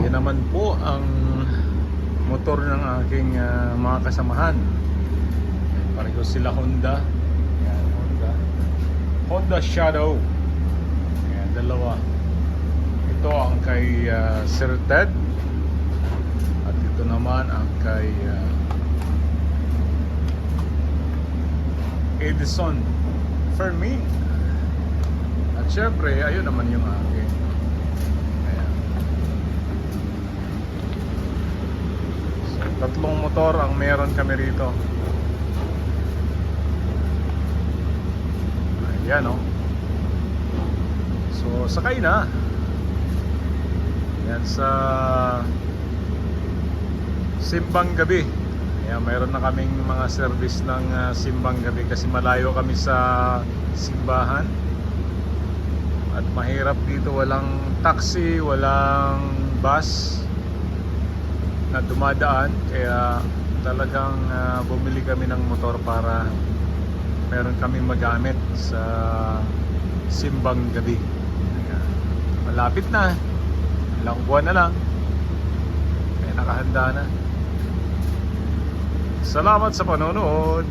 Yan naman po ang motor ng aking ah, mga kasamahan. Pareho sila Honda. Yan, Honda. Honda Shadow. Yan, dalawa. Ito ang kay ah, Sir Ted. At ito naman ang kay ah, Edison Fermin. At syempre, ayun naman yung akin. Ayan. So, tatlong motor ang meron kami rito. Ayan o. So, sakay na. Yan sa Simbang Gabi. Ayan, mayroon na kaming mga service ng ah, Simbang Gabi kasi malayo kami sa simbahan. At mahirap dito walang taxi, walang bus na dumadaan kaya talagang ah, bumili kami ng motor para meron kaming magamit sa simbang gabi. Malapit na. Ilang buwan na lang. Kaya nakahanda na. Salamat sa panonood.